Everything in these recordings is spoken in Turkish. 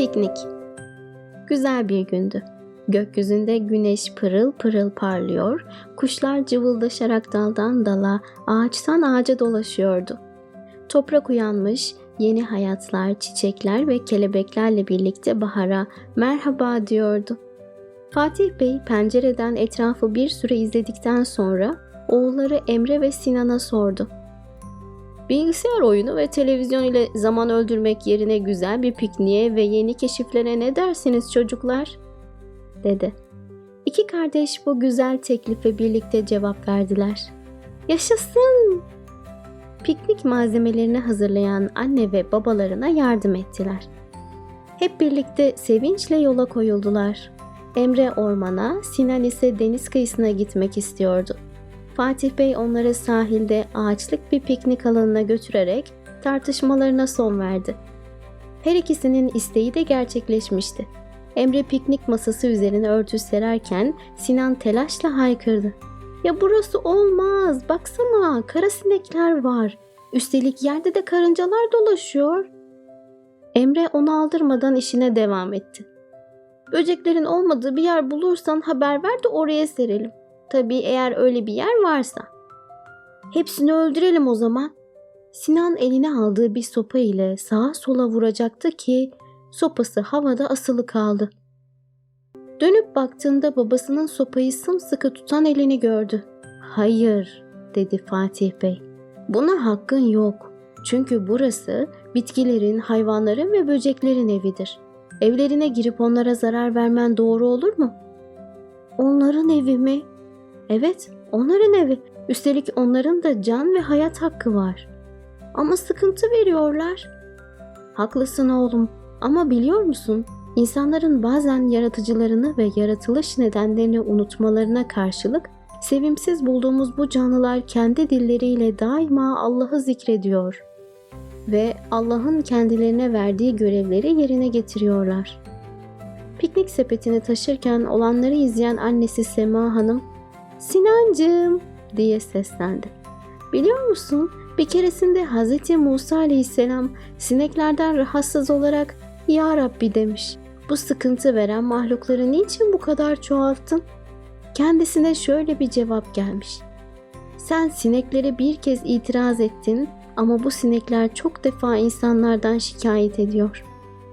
Piknik Güzel bir gündü. Gökyüzünde güneş pırıl pırıl parlıyor, kuşlar cıvıldaşarak daldan dala, ağaçtan ağaca dolaşıyordu. Toprak uyanmış, yeni hayatlar, çiçekler ve kelebeklerle birlikte bahara merhaba diyordu. Fatih Bey pencereden etrafı bir süre izledikten sonra oğulları Emre ve Sinan'a sordu. Bilgisayar oyunu ve televizyon ile zaman öldürmek yerine güzel bir pikniğe ve yeni keşiflere ne dersiniz çocuklar? dedi. İki kardeş bu güzel teklife birlikte cevap verdiler. Yaşasın! Piknik malzemelerini hazırlayan anne ve babalarına yardım ettiler. Hep birlikte sevinçle yola koyuldular. Emre ormana, Sinan ise deniz kıyısına gitmek istiyordu. Fatih Bey onları sahilde ağaçlık bir piknik alanına götürerek tartışmalarına son verdi. Her ikisinin isteği de gerçekleşmişti. Emre piknik masası üzerine örtü sererken Sinan telaşla haykırdı. Ya burası olmaz. Baksana kara sinekler var. Üstelik yerde de karıncalar dolaşıyor. Emre onu aldırmadan işine devam etti. Böceklerin olmadığı bir yer bulursan haber ver de oraya serelim. Tabii eğer öyle bir yer varsa. Hepsini öldürelim o zaman. Sinan eline aldığı bir sopa ile sağa sola vuracaktı ki sopası havada asılı kaldı. Dönüp baktığında babasının sopayı sımsıkı tutan elini gördü. Hayır, dedi Fatih Bey. Buna hakkın yok. Çünkü burası bitkilerin, hayvanların ve böceklerin evidir. Evlerine girip onlara zarar vermen doğru olur mu? Onların evi mi? Evet, onların evi. Üstelik onların da can ve hayat hakkı var. Ama sıkıntı veriyorlar. Haklısın oğlum ama biliyor musun? İnsanların bazen yaratıcılarını ve yaratılış nedenlerini unutmalarına karşılık sevimsiz bulduğumuz bu canlılar kendi dilleriyle daima Allah'ı zikrediyor ve Allah'ın kendilerine verdiği görevleri yerine getiriyorlar. Piknik sepetini taşırken olanları izleyen annesi Sema Hanım, "Sinancığım," diye seslendi. "Biliyor musun? Bir keresinde Hz. Musa Aleyhisselam sineklerden rahatsız olarak ya Rabbi demiş. Bu sıkıntı veren mahlukları niçin bu kadar çoğalttın? Kendisine şöyle bir cevap gelmiş. Sen sineklere bir kez itiraz ettin ama bu sinekler çok defa insanlardan şikayet ediyor.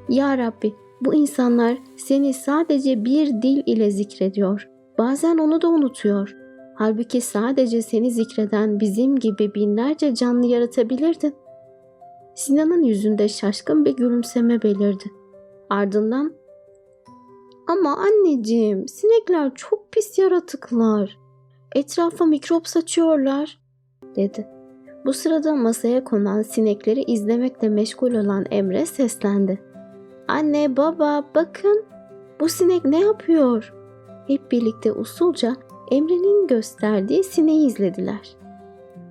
Ya Rabbi bu insanlar seni sadece bir dil ile zikrediyor. Bazen onu da unutuyor. Halbuki sadece seni zikreden bizim gibi binlerce canlı yaratabilirdin. Sinan'ın yüzünde şaşkın bir gülümseme belirdi. Ardından ama anneciğim sinekler çok pis yaratıklar. Etrafa mikrop saçıyorlar dedi. Bu sırada masaya konan sinekleri izlemekle meşgul olan Emre seslendi. Anne baba bakın bu sinek ne yapıyor? Hep birlikte usulca Emre'nin gösterdiği sineği izlediler.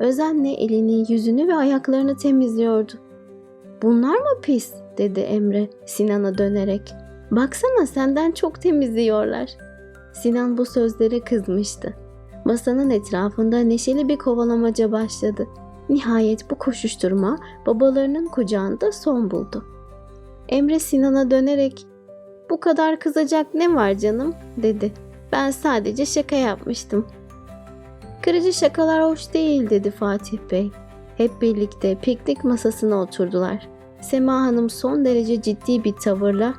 Özenle elini, yüzünü ve ayaklarını temizliyordu. Bunlar mı pis? dedi Emre Sinan'a dönerek. Baksana senden çok temizliyorlar. Sinan bu sözlere kızmıştı. Masanın etrafında neşeli bir kovalamaca başladı. Nihayet bu koşuşturma babalarının kucağında son buldu. Emre Sinan'a dönerek "Bu kadar kızacak ne var canım?" dedi. "Ben sadece şaka yapmıştım." "Kırıcı şakalar hoş değil." dedi Fatih Bey. Hep birlikte piknik masasına oturdular. Sema Hanım son derece ciddi bir tavırla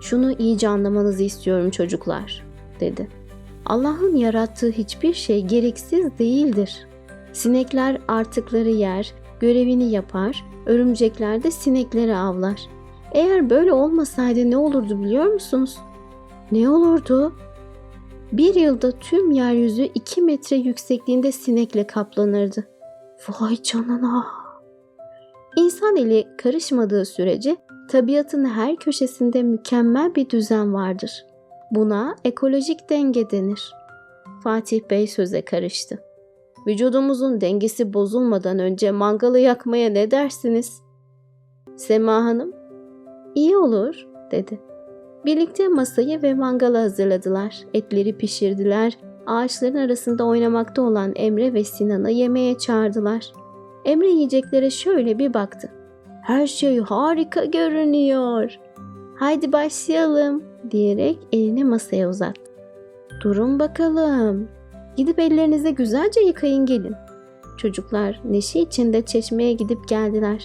"Şunu iyice anlamanızı istiyorum çocuklar." dedi. Allah'ın yarattığı hiçbir şey gereksiz değildir. Sinekler artıkları yer, görevini yapar, örümcekler de sinekleri avlar. Eğer böyle olmasaydı ne olurdu biliyor musunuz? Ne olurdu? Bir yılda tüm yeryüzü 2 metre yüksekliğinde sinekle kaplanırdı. Vay canına! İnsan eli karışmadığı sürece tabiatın her köşesinde mükemmel bir düzen vardır. Buna ekolojik denge denir. Fatih Bey söze karıştı. Vücudumuzun dengesi bozulmadan önce mangalı yakmaya ne dersiniz? Sema Hanım, iyi olur dedi. Birlikte masayı ve mangalı hazırladılar. Etleri pişirdiler. Ağaçların arasında oynamakta olan Emre ve Sinan'ı yemeğe çağırdılar. Emre yiyeceklere şöyle bir baktı. Her şey harika görünüyor. Haydi başlayalım diyerek elini masaya uzattı. Durun bakalım. Gidip ellerinizi güzelce yıkayın gelin. Çocuklar neşe içinde çeşmeye gidip geldiler.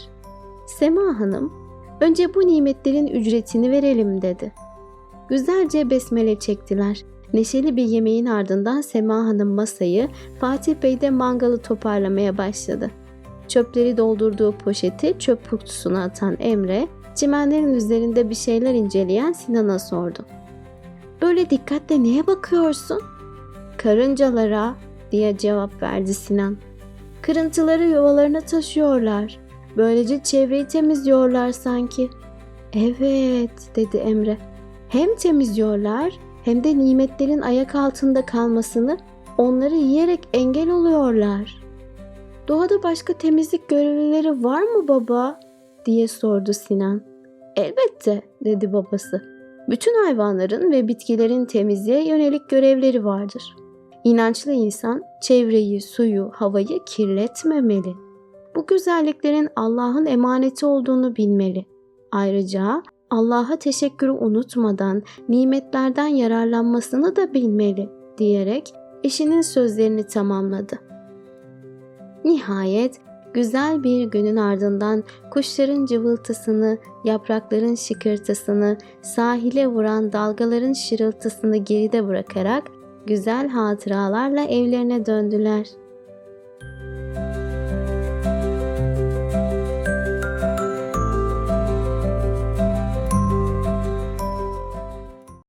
Sema Hanım, önce bu nimetlerin ücretini verelim dedi. Güzelce besmele çektiler. Neşeli bir yemeğin ardından Sema Hanım masayı, Fatih Bey de mangalı toparlamaya başladı. Çöpleri doldurduğu poşeti çöp kutusuna atan Emre, çimenlerin üzerinde bir şeyler inceleyen Sinan'a sordu. Böyle dikkatle neye bakıyorsun? Karıncalara diye cevap verdi Sinan. Kırıntıları yuvalarına taşıyorlar. Böylece çevreyi temizliyorlar sanki. Evet dedi Emre. Hem temizliyorlar hem de nimetlerin ayak altında kalmasını onları yiyerek engel oluyorlar. Doğada başka temizlik görevlileri var mı baba? diye sordu Sinan. Elbette dedi babası. Bütün hayvanların ve bitkilerin temizliğe yönelik görevleri vardır. İnançlı insan çevreyi, suyu, havayı kirletmemeli. Bu güzelliklerin Allah'ın emaneti olduğunu bilmeli. Ayrıca Allah'a teşekkürü unutmadan nimetlerden yararlanmasını da bilmeli diyerek eşinin sözlerini tamamladı. Nihayet güzel bir günün ardından kuşların cıvıltısını, yaprakların şıkırtısını, sahile vuran dalgaların şırıltısını geride bırakarak güzel hatıralarla evlerine döndüler.